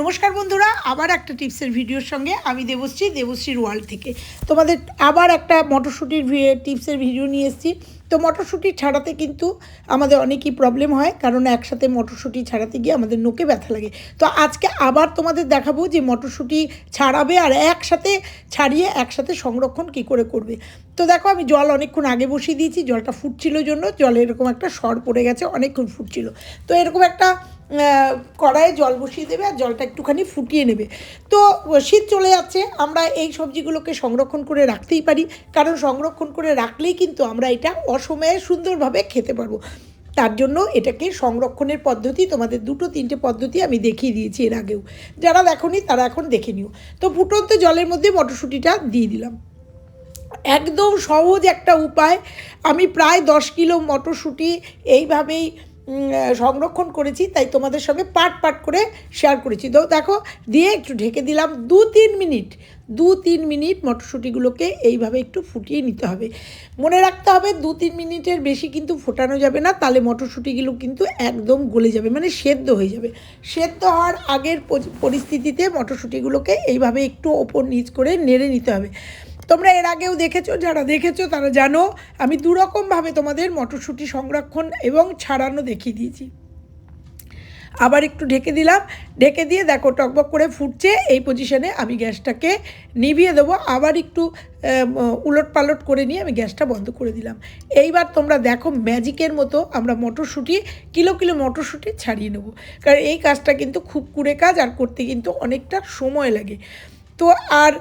নমস্কার বন্ধুরা, আবার একটা টিপসের ভিডিওর সঙ্গে আমি দেবশ্রী দেবশ্রীর ওয়ার্ল্ড থেকে। তোমাদের আবার একটা মটরশুঁটির টিপসের ভিডিও নিয়ে এসেছি। তো মটরশুঁটি ছাড়াতে কিন্তু আমাদের অনেকই প্রবলেম হয়, কারণ একসাথে মটরশুঁটি ছাড়াতে গিয়ে আমাদের নোকে ব্যথা লাগে। তো আজকে আবার তোমাদের দেখাবো যে মটরশুঁটি ছাড়াবে আর একসাথে ছাড়িয়ে একসাথে সংরক্ষণ কি করে করবে। তো দেখো, আমি জল অনেকক্ষণ আগে বসিয়ে দিয়েছি, জলটা ফুটছিল জন্য, জলে এরকম একটা সর পড়ে গেছে, অনেকক্ষণ ফুটছিল। তো এরকম একটা কড়াইয়ে জল বসিয়ে দেবে আর জলটা একটুখানি ফুটিয়ে নেবে। তো, শীত চলে যাচ্ছে, আমরা এই সবজিগুলোকে সংরক্ষণ করে রাখতেই পারি। কারণ সংরক্ষণ করে রাখলেই কিন্তু আমরা এটা অসময়ে সুন্দরভাবে খেতে পারব। তার জন্য এটাকে সংরক্ষণের পদ্ধতি, তোমাদের দুটো তিনটে পদ্ধতি আমি দেখিয়ে দিয়েছি এর আগেও। যারা দেখোনি, তারা এখন দেখে নিও। তো, ফুটন্ত জলের মধ্যে মটরশুঁটিটা দিয়ে দিলাম। একদম সহজ একটা উপায়। আমি প্রায় দশ কিলো মটরশুঁটি এইভাবেই সংরক্ষণ করেছি, তাই তোমাদের সঙ্গে পাট পাট করে শেয়ার করেছি। তো দেখো, দিয়ে একটু ঢেকে দিলাম দু তিন মিনিট, দু তিন মিনিট মটরশুঁটিগুলোকে এইভাবে একটু ফুটিয়ে নিতে হবে। মনে রাখতে হবে, দু তিন মিনিটের বেশি কিন্তু ফোটানো যাবে না, তাহলে মটরশুঁটিগুলো কিন্তু একদম গলে যাবে মানে সেদ্ধ হয়ে যাবে। সেদ্ধ হওয়ার আগের পরিস্থিতিতে মটরশুঁটিগুলোকে এইভাবে একটু ওপর নিচ করে নেড়ে নিতে হবে। তোমরা এর আগেও দেখেছ, যারা দেখেছ তারা জানো, আমি দুরকমভাবে তোমাদের মটরশুঁটি সংরক্ষণ এবং ছাড়ানো দেখিয়ে দিয়েছি। আবার একটু ঢেকে দিলাম। ঢেকে দিয়ে দেখো, টকবক করে ফুটছে, এই পজিশনে আমি গ্যাসটাকে নিভিয়ে দেবো। আবার একটু উলট পালট করে নিয়ে আমি গ্যাসটা বন্ধ করে দিলাম। এইবার তোমরা দেখো, ম্যাজিকের মতো আমরা মটরশুঁটি, কিলো কিলো মটরশুঁটি ছাড়িয়ে নেব। কারণ এই কাজটা কিন্তু খুব কুড়ে কাজ আর করতে কিন্তু অনেকটা সময় লাগে। তো আর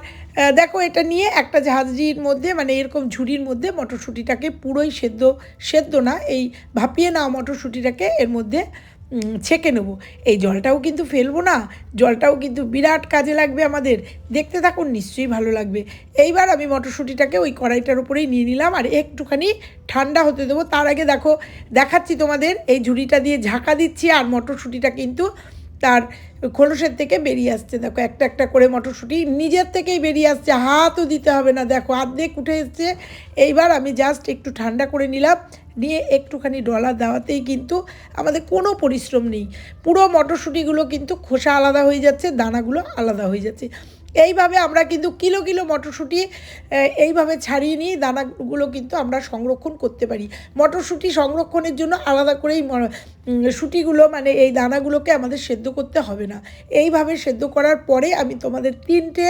দেখো, এটা নিয়ে একটা ঝাঁঝরির মধ্যে মানে এরকম ঝুড়ির মধ্যে মটরশুঁটিটাকে পুরোই সেদ্ধ সেদ্ধ না, এই ভাপিয়ে নেওয়া মটরশুঁটিটাকে এর মধ্যে ছেঁকে নেব। এই জলটাও কিন্তু ফেলব না, জলটাও কিন্তু বিরাট কাজে লাগবে আমাদের। দেখতে থাকুন, নিশ্চয়ই ভালো লাগবে। এইবার আমি মটরশুঁটিটাকে ওই কড়াইটার উপরেই নিয়ে নিলাম, আর একটুখানি ঠান্ডা হতে দেবো। তার আগে দেখো, দেখাচ্ছি তোমাদের, এই ঝুড়িটা দিয়ে ঝাঁকা দিচ্ছি, আর মটরশুঁটিটা কিন্তু তার খোলসের থেকে বেরিয়ে আসছে। দেখো, একটা একটা করে মটরশুঁটি নিজের থেকেই বেরিয়ে আসছে। হাতও দিতে হবে না। দেখো অর্ধেক উঠে এসছে। এইবার আমি জাস্ট একটু ঠান্ডা করে নিলাম। নিয়ে একটুখানি ডলার দেওয়াতেই কিন্তু আমাদের কোনো পরিশ্রম নেই। পুরো মটরশুঁটিগুলো কিন্তু খোসা আলাদা হয়ে যাচ্ছে, দানাগুলো আলাদা হয়ে যাচ্ছে। এইভাবে আমরা কিন্তু কিলো কিলো মটরশুঁটি এইভাবে ছাড়িয়ে নিয়ে দানাগুলো কিন্তু আমরা সংরক্ষণ করতে পারি। মটরশুঁটি সংরক্ষণের জন্য আলাদা করেই শুঁটিগুলো মানে এই দানাগুলোকে আমাদের সেদ্ধ করতে হবে না। এইভাবে সেদ্ধ করার পরে আমি তোমাদের তিনটে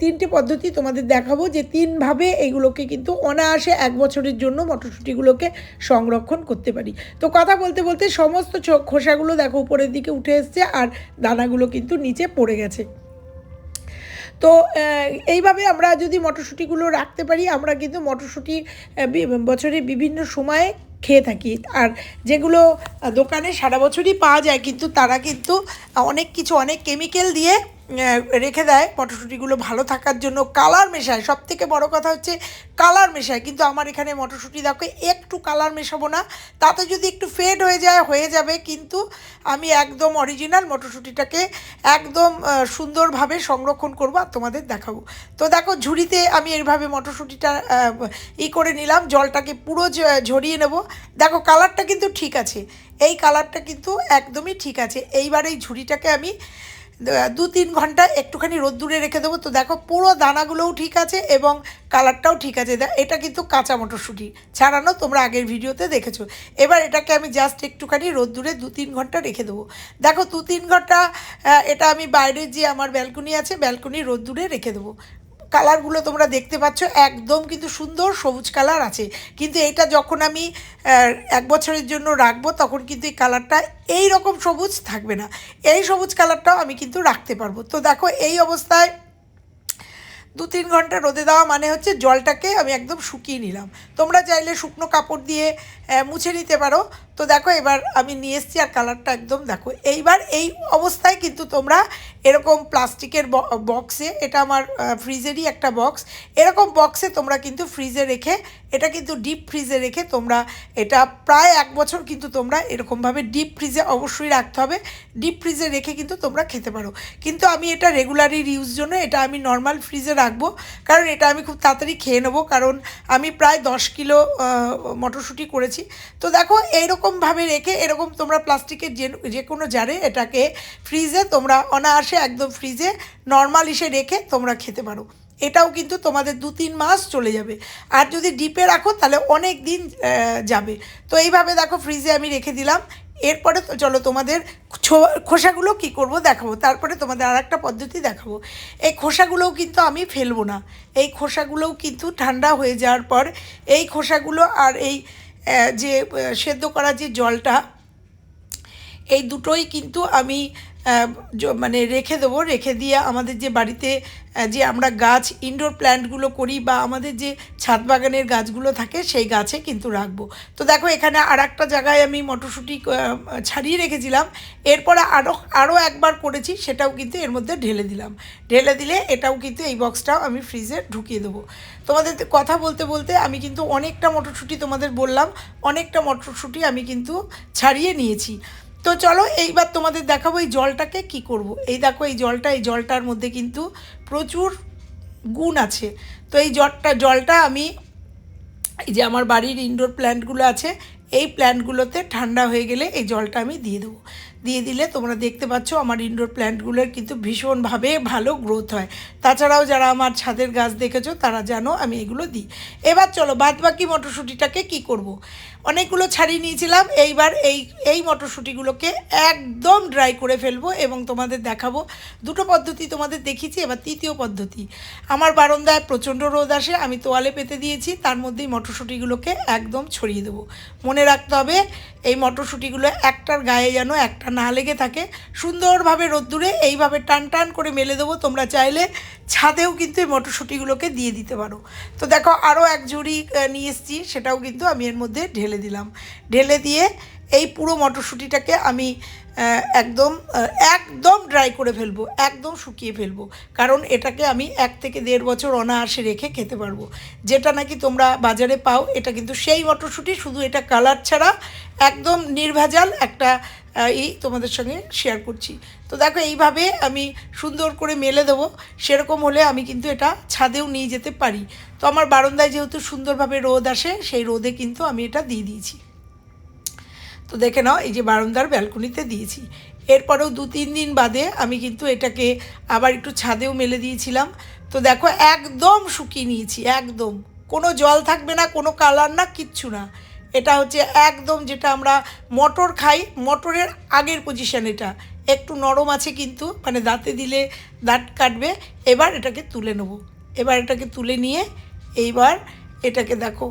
তিনটে পদ্ধতি তোমাদের দেখাবো যে তিনভাবে এইগুলোকে কিন্তু অনায়াসে এক বছরের জন্য মটরশুঁটিগুলোকে সংরক্ষণ করতে পারি। তো কথা বলতে বলতে সমস্ত খোসাগুলো দেখো উপরের দিকে উঠে এসছে আর দানাগুলো কিন্তু নিচে পড়ে গেছে। তো এইভাবে আমরা যদি মটরশুঁটিগুলো রাখতে পারি, আমরা কিন্তু মটরশুঁটি বছরের বিভিন্ন সময়ে খেয়ে থাকি। আর যেগুলো দোকানে সারা বছরই পাওয়া যায়, কিন্তু তারা কিন্তু অনেক কিছু, অনেক কেমিক্যাল দিয়ে রেখে দেয়। মটরশুঁটিগুলো ভালো থাকার জন্য কালার মেশায়। সব থেকে বড় কথা হচ্ছে কালার মেশায়। কিন্তু আমার এখানে মটরশুঁটি দেখো, একটু কালার মেশাবো না। তাতে যদি একটু ফেড হয়ে যায়, হয়ে যাবে। কিন্তু আমি একদম অরিজিনাল মটরশুঁটিটাকে একদম সুন্দরভাবে সংরক্ষণ করব আর তোমাদের দেখাবো। তো দেখো, ঝুড়িতে আমি এইভাবে মটরশুঁটিটা ই করে নিলাম। জলটাকে পুরো ঝরিয়ে নেব। দেখো, কালারটা কিন্তু ঠিক আছে। এই কালারটা কিন্তু একদমই ঠিক আছে। এইবার এই ঝুড়িটাকে আমি দ- তিন ঘণ্টা একটুখানি রোদ্দুরে রেখে দেবো। তো দেখো, পুরো দানাগুলোও ঠিক আছে এবং কালারটাও ঠিক আছে। এটা কিন্তু কাঁচা মটরশুঁটি। ছাড়ানো তোমরা আগের ভিডিওতে দেখেছ। এবার এটাকে আমি জাস্ট একটুখানি রোদ্দুরে দু তিন ঘণ্টা রেখে দেবো। দেখো, দু তিন ঘণ্টা এটা আমি বাইরে যে আমার ব্যালকনি আছে ব্যালকনি রোদ্দুরে রেখে দেবো। কালারগুলো তোমরা দেখতে পাচ্ছ, একদম কিন্তু সুন্দর সবুজ কালার আছে। কিন্তু এটা যখন আমি এক বছরের জন্য রাখব, তখন কিন্তু এই কালারটা এই রকম সবুজ থাকবে না। এই সবুজ কালারটাও আমি কিন্তু রাখতে পারব। তো দেখো, এই অবস্থায় দু তিন ঘণ্টা রোদে দেওয়া মানে হচ্ছে জলটাকে আমি একদম শুকিয়ে নিলাম। তোমরা চাইলে শুকনো কাপড় দিয়ে মুছে নিতে পারো। তো দেখো, এবার আমি নিয়ে এসেছি আর কালারটা একদম দেখো। এইবার এই অবস্থায় কিন্তু তোমরা এরকম প্লাস্টিকের বক্সে এটা আমার ফ্রিজেরই একটা বক্স এরকম বক্সে তোমরা কিন্তু ফ্রিজে রেখে, এটা কিন্তু ডিপ ফ্রিজে রেখে তোমরা, এটা প্রায় এক বছর কিন্তু তোমরা এরকমভাবে ডিপ ফ্রিজে অবশ্যই রাখতে হবে। ডিপ ফ্রিজে রেখে কিন্তু তোমরা খেতে পারো। কিন্তু আমি এটা রেগুলারই ইউজ জন্য, এটা আমি নর্মাল ফ্রিজে রাখব। কারণ এটা আমি খুব তাড়াতাড়ি খেয়ে নেব, কারণ আমি প্রায় দশ কিলো মটরশুঁটি করেছি। তো দেখো, এইরকম এরকমভাবে রেখে এরকম তোমরা প্লাস্টিকের যে যে কোনো জারে এটাকে ফ্রিজে তোমরা অনায়াসে একদম ফ্রিজে নর্মাল এসে রেখে তোমরা খেতে পারো। এটাও কিন্তু তোমাদের দু তিন মাস চলে যাবে। আর যদি ডিপে রাখো, তাহলে অনেক দিন যাবে। তো এইভাবে দেখো ফ্রিজে আমি রেখে দিলাম। এরপরে তো চলো তোমাদের খোসাগুলো কি করব দেখাবো। তারপরে তোমাদের আর একটা পদ্ধতি দেখাবো। এই খোসাগুলোও কিন্তু আমি ফেলব না। এই খোসাগুলোও কিন্তু ঠান্ডা হয়ে যাওয়ার পর, এই খোসাগুলো আর এই যে সেদ্ধ করা যে জলটা এই দুটোই কিন্তু আমি মানে রেখে দেবো, রেখে দিয়ে আমাদের যে বাড়িতে যে আমরা গাছ ইনডোর প্ল্যান্টগুলো করি বা আমাদের যে ছাদ বাগানের গাছগুলো থাকে, সেই গাছে কিন্তু রাখব। তো দেখো, এখানে আর একটা জায়গায় আমি মটরশুঁটি ছাড়িয়ে রেখেছিলাম। এরপরে আরও আরও একবার করেছি, সেটাও কিন্তু এর মধ্যে ঢেলে দিলাম। ঢেলে দিলে এটাও কিন্তু এই বক্সটাও আমি ফ্রিজে ঢুকিয়ে দেবো। তোমাদের কথা বলতে বলতে আমি কিন্তু অনেকটা মটরশুঁটি তোমাদের বললাম, অনেকটা মটরশুঁটি আমি কিন্তু ছাড়িয়ে নিয়েছি। তো চলো এইবার তোমাদের দেখাবো এই জলটাকে কি করব। এই দেখো, এই জলটা, এই জলটার মধ্যে কিন্তু প্রচুর গুণ আছে তো এই জলটা জলটা আমি এই যে আমার বাড়ির ইনডোর প্ল্যান্টগুলো আছে, এই প্ল্যান্টগুলোতে ঠান্ডা হয়ে গেলে এই জলটা আমি দিয়ে দেবো দিয়ে দিলে তোমরা দেখতে পাচ্ছ আমার ইনডোর প্ল্যান্টগুলোর কিন্তু ভীষণভাবে ভালো গ্রোথ হয় তাছাড়াও যারা আমার ছাদের গাছ দেখেছ, তারা জানো আমি এগুলো দিই এবার চলো বাদবাকি মটরশুঁটিটাকে কি করব। অনেকগুলো ছাড়িয়ে নিয়েছিলাম। এইবার এই এই মটরশুঁটিগুলোকে একদম ড্রাই করে ফেলব এবং তোমাদের দেখাবো। দুটো পদ্ধতি তোমাদের দেখিয়েছি, এবার তৃতীয় পদ্ধতি। আমার বারান্দায় প্রচণ্ড রোদ আসে, আমি তোয়ালে পেতে দিয়েছি, তার মধ্যেই মটরশুঁটিগুলোকে একদম ছড়িয়ে দেবো। মনে রাখতে হবে, এই মটরশুঁটিগুলো একটার গায়ে যেন একটা না লেগে থাকে। সুন্দরভাবে রোদ্দুরে এইভাবে টান টান করে মেলে দেবো, তোমরা চাইলে ছাদেও কিন্তু এই মটরশুঁটিগুলোকে দিয়ে দিতে পারো। তো দেখো আরও এক জুড়ি নিয়ে এসেছি, সেটাও কিন্তু আমি এর মধ্যে ঢেলে দিলাম। ঢেলে দিয়ে এই পুরো মটরশুঁটিটাকে আমি একদম একদম ড্রাই করে ফেলব, একদম শুকিয়ে ফেলব। কারণ এটাকে আমি এক থেকে দেড় বছর অনায়াসে রেখে খেতে পারব। যেটা নাকি তোমরা বাজারে পাও, এটা কিন্তু সেই মটরশুঁটি, শুধু এটা কালার ছাড়া একদম নির্ভেজাল একটা এই তোমাদের সঙ্গে শেয়ার করছি। তো দেখো, এইভাবে আমি সুন্দর করে মেলে দেবো। সেরকম হলে আমি কিন্তু এটা ছাদেও নিয়ে যেতে পারি। তো আমার বারান্দায় যেহেতু সুন্দরভাবে রোদ আসে, সেই রোদে কিন্তু আমি এটা দিয়ে দিয়েছি। তো দেখে নাও, এই যে বারান্দার ব্যালকনিতে দিয়েছি। এরপরেও দু তিন দিন বাদে আমি কিন্তু এটাকে আবার একটু ছাদেও মেলে দিয়েছিলাম। তো দেখো, একদম শুকিয়ে নিয়েছি, একদম। কোনো জল থাকবে না, কোনো কালার না, কিচ্ছু না। এটা হচ্ছে একদম যেটা আমরা মটর খাই, মটরের আগের পজিশন এটা। একটু নরম আছে কিন্তু মানে দাঁতে দিলে দাঁত কাটবে। এবার এটাকে তুলে নেব। এবার এটাকে তুলে নিয়ে এইবার এটাকে দেখো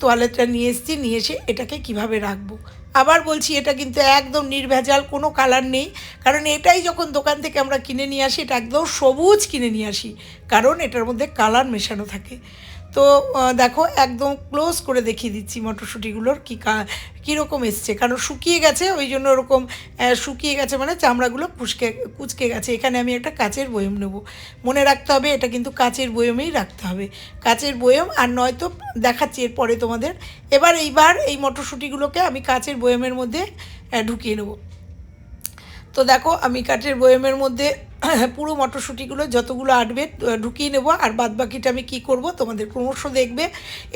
তোয়ালেটটা নিয়ে এসেছি, নিয়ে এসে এটাকে কীভাবে রাখব। আবার বলছি, এটা কিন্তু একদম নির্ভেজাল, কোনো কালার নেই। কারণ এটাই যখন দোকান থেকে আমরা কিনে নিয়ে আসি, এটা একদম সবুজ কিনে নিয়ে আসি। কারণ এটার মধ্যে কালার মেশানো থাকে। তো দেখো, একদম ক্লোজ করে দেখিয়ে দিচ্ছি মটরশুঁটিগুলোর কী কা, কীরকম এসছে। কারণ শুকিয়ে গেছে, ওই জন্য ওরকম শুকিয়ে গেছে মানে চামড়াগুলো কুচকে কুচকে গেছে। এখানে আমি একটা কাচের বয়ম নেব। মনে রাখতে হবে, এটা কিন্তু কাচের বয়মেই রাখতে হবে। কাচের বয়ম, আর নয়তো দেখাচ্ছি এরপরে তোমাদের। এবার এইবার এই মটরশুঁটিগুলোকে আমি কাচের বয়মের মধ্যে ঢুকিয়ে নেব। তো দেখো আমি কাঠের বয়েমের মধ্যে পুরো মটরশুঁটিগুলো যতগুলো আটবে ঢুকিয়ে নেব, আর বাদ বাকিটা আমি কী করব, তোমাদের ক্রমশ দেখবে।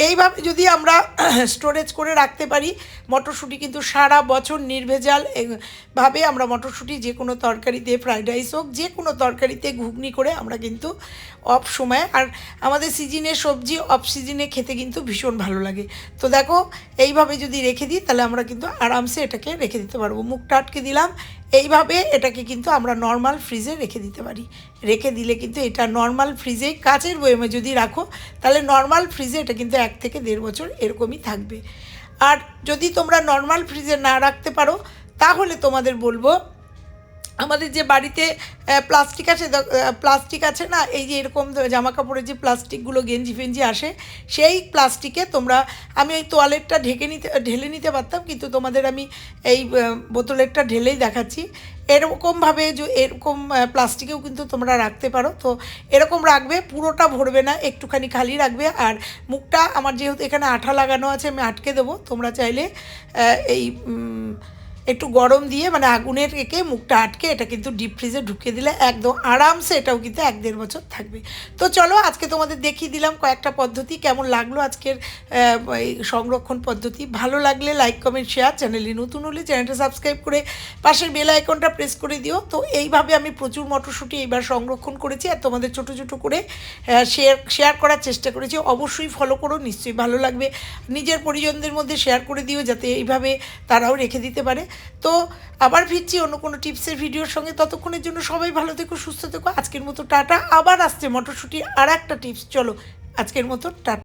এইভাবে যদি আমরা স্টোরেজ করে রাখতে পারি, মটরশুঁটি কিন্তু সারা বছর নির্ভেজাল ভাবে আমরা মটরশুঁটি যে কোনো তরকারিতে ফ্রাইড রাইস হোক, যে কোনো তরকারিতে ঘুগনি করে আমরা কিন্তু অফ সময়ে, আর আমাদের সিজনে সবজি অফ সিজনে খেতে কিন্তু ভীষণ ভালো লাগে। তো দেখো, এইভাবে যদি রেখে দিই, তাহলে আমরা কিন্তু আরামসে এটাকে রেখে দিতে পারব। মুখটা আটকে দিলাম, এইভাবে এটাকে কিন্তু আমরা নর্মাল ফ্রিজে রেখে দিতে পারি। রেখে দিলে কিন্তু এটা নর্মাল ফ্রিজে কাচের বয়মে যদি রাখো, তাহলে নর্মাল ফ্রিজে এটা কিন্তু এক থেকে দেড় বছর এরকমই থাকবে। আর যদি তোমরা নর্মাল ফ্রিজে না রাখতে পারো, তাহলে তোমাদের বলব আমাদের যে বাড়িতে প্লাস্টিক আছে প্লাস্টিক আছে না, এই যে এরকম জামা কাপড়ের যে প্লাস্টিকগুলো গেঞ্জি ফেঞ্জি আসে, সেই প্লাস্টিকে তোমরা, আমি ওই তোয়ালেটটা ঢেকে নিতে, ঢেলে নিতে পারতাম, কিন্তু তোমাদের আমি এই বোতলেরটা ঢেলেই দেখাচ্ছি। এরকমভাবে যে, এরকম প্লাস্টিকেও কিন্তু তোমরা রাখতে পারো, তো এরকম রাখবে, পুরোটা ভরবে না, একটুখানি খালি রাখবে, আর মুখটা, আমার যেহেতু এখানে আঠা লাগানো আছে, আমি আটকে দেবো, তোমরা চাইলে এই একটু গরম দিয়ে মানে আগুনের একে মুখটা আটকে এটা কিন্তু ডিপ ফ্রিজে ঢুকিয়ে দিলে একদম আরামসে এটাও কিন্তু এক দেড় বছর থাকবে। তো চলো আজকে তোমাদের দেখিয়ে দিলাম কয়েকটা পদ্ধতি, কেমন লাগল আজকের এই সংরক্ষণ পদ্ধতি। ভালো লাগলে লাইক কমেন্ট শেয়ার চ্যানেলে নতুন হলে চ্যানেলটা সাবস্ক্রাইব করে পাশের বেল আইকনটা প্রেস করে দিও। তো এইভাবে আমি প্রচুর মটরশুঁটি এইবার সংরক্ষণ করেছি আর তোমাদের ছোটো ছোটো করে শেয়ার শেয়ার করার চেষ্টা করেছি। অবশ্যই ফলো করো, নিশ্চয়ই ভালো লাগবে। নিজের পরিজনদের মধ্যে শেয়ার করে দিও যাতে এইভাবে তারাও রেখে দিতে পারে। তো আবার ফিরছি অন্য কোনো টিপসের ভিডিওর সঙ্গে। ততক্ষণের জন্য সবাই ভালো থেকো, সুস্থ থেকো। আজকের মতো টাটা। আবার আসছে মটরশুঁটি। আর একটা টিপস। চলো, আজকের মতো টাটা।